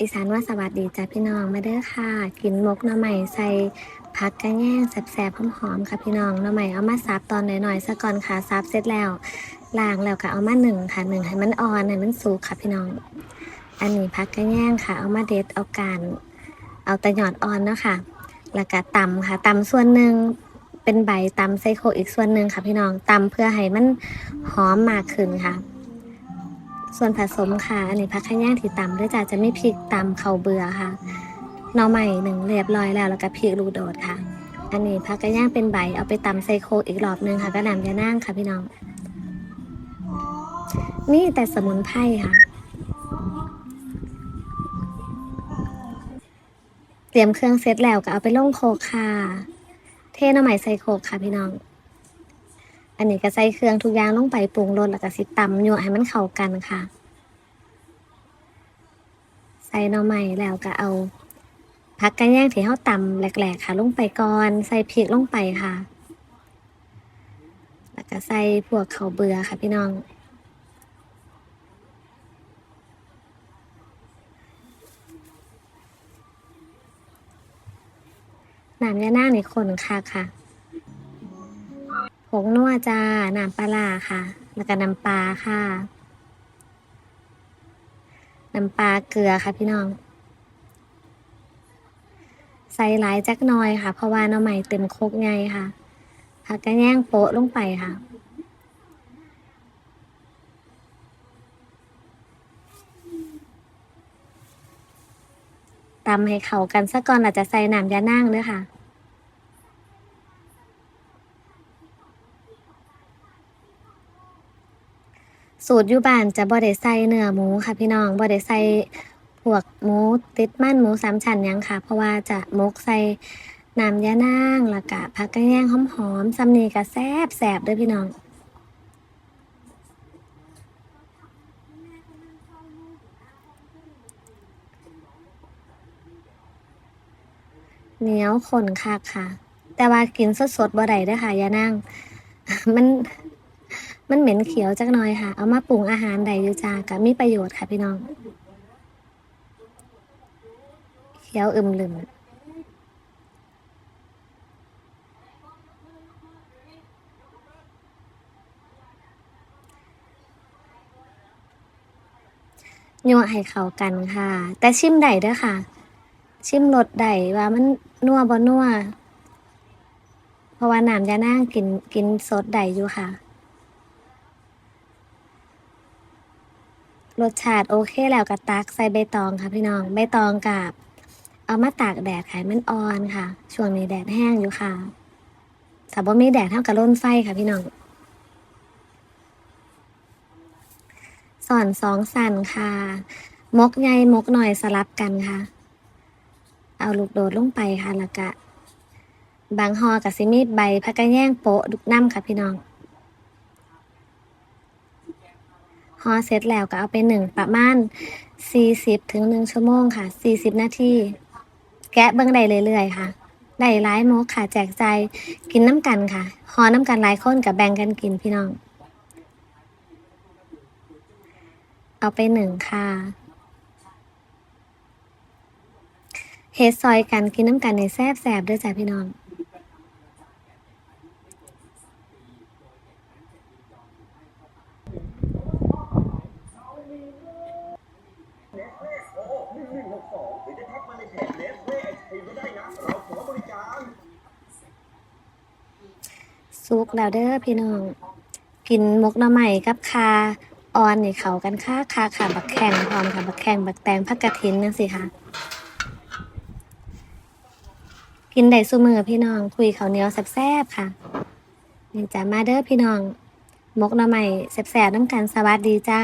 อีสานว่าสวัสดีจ้าพี่น้องมาเด้อค่ะ กินมกหน่อใหม่ใส่ผักกระแยงแสบๆหอมๆค่ะพี่น้องหน่อใหม่เอามาซับตอนหน่อยๆซะก่อนค่ะซับเสร็จแล้วล้างแล้วก็เอามาหนึ่งค่ะหนึ่งให้มันอ่อนให้มันสุกค่ะพี่น้อง อันนี้ผักกระแยงค่ะ เอามาเด็ดเอาการเอาตะหยอดอ่อนเนาะค่ะแล้วก็ตำค่ะตำส่วนหนึ่งเป็นใบตำไซโคอีกส่วนหนึ่งค่ะพี่น้องตำเพื่อให้มันหอมมากขึ้นค่ะ ส่วนผสมค่ะ อันนี้ผักขะแยงที่ตำด้วยจ้ะจะไม่พริกตำเข่าเบื่อค่ะหน่อใหม่หนึ่งเรียบร้อยแล้วแล้วก็พริกลูกโดดค่ะ อันนี้ผักกระย่างเป็นใบเอาไปตำไซโคอีกรอบหนึงค่ะก็นำยานั่งค่ะพี่น้องนี่แต่สมุนไพรค่ะ เตรียมเครื่องเสร็จแล้วก็เอาไปลงโคกค่ะ เทหน่อใหม่ใส่โคกค่ะพี่น้อง อันนี้ก็ใส่เครื่องทุกอย่างลงไปปรุงรสแล้วก็สิตำยั่วให้มันเข้ากันค่ะ ใส่หน่อไม้แล้วก็เอาผักกระแยงที่เฮาตำแหลกๆค่ะ ลงไปก่อนใส่พริกลงไปค่ะ แล้วก็ใส่พวกข้าวเบื่อค่ะพี่น้องน้ำยาหน้างนี่คนค่ะค่ะ ผงนัวจ้าน้ำปลาค่ะ แล้วก็น้ำปลาค่ะ น้ำปลาเกลือค่ะพี่น้อง ใส่หลายจักหน่อยค่ะ เพราะว่าน้ำใหม่เต็มโคกไงค่ะผักกระแยงโปะลงไปค่ะตำให้เข้ากันซะก่อนเราจะใส่น้ำยานั่งด้วยค่ะ สูตรอยู่บ้านจะบ่ได้ใส่เนื้อหมูค่ะพี่น้องบ่ได้ใส่พวกหมูติดมันหมูสามชั้นยังค่ะ เพราะว่าจะมกใส่น้ำยานางแล้วก็ผักกระแยงหอมๆซ้ำนีก็แซ่บแซ่บด้วยพี่น้อง เหนียวขนคักค่ะ แต่ว่ากินสดๆบ่ได้เด้อค่ะยานั่งมัน มันเหม็นเขียวจักหน่อยค่ะ เอามาปรุงอาหารใดอยู่จ้าก็มีประโยชน์ค่ะพี่น้อง เขียวอึมลืมโย่ให้เข้ากันค่ะ แต่ชิมได้ด้อค่ะ ชิมรสได้ว่ามันนัวบ่นัวเพราะว่าน้ำยานางกินกินสดได้อยู่ค่ะ รสชาติโอเคแล้วก็ตักใส่ใบตองค่ะพี่น้องใบตองกับเอามาตากแดดค่ะมันอ่อนค่ะ ช่วงนี้แดดแห้งอยู่ค่ะถ้าบ่มีแดดเท่ากับร่นไฟค่ะพี่น้องสอนสองสันค่ะ มกใหญ่มกหน่อยสลับกันค่ะ เอาลูกโดดลงไปค่ะแล้วก็บางหอกับซิมีใบพักกระแย่งโปะดุกน้ำค่ะพี่น้อง ห่อเสร็จแล้วก็เอาไปหนึ่งประมาณสี่สิบถึงหนึ่งชั่วโมงค่ะสี่สิบนาทีแกะเบิ้องได้เรื่อยๆค่ะได้หลายมกค่ะ แจกใจกินน้ำกันค่ะหอน้ำกันหลายคนกับแบ่งกันกินพี่น้อง เอาไปหนึ่งค่ะเฮ็ดซอยกันกินน้ำกันในแซบแซบด้วยจ้ะพี่น้อง สุกแล้วเด้อพี่น้อง กินมกหน่อใหม่กับคาออนนี่เขากันค่าคาค่ะบักแข่งพร้อมค่ะบักแข่งบักแตงผักกระถินนั่นสิค่ะกินได้ซุมือพี่น้องคุยเขาวเหนียวแซ่บๆค่ะนี่จ้ามาเด้อพี่น้องมกหน่อใหม่แซ่บๆน้ำกันสวัสดีจ้า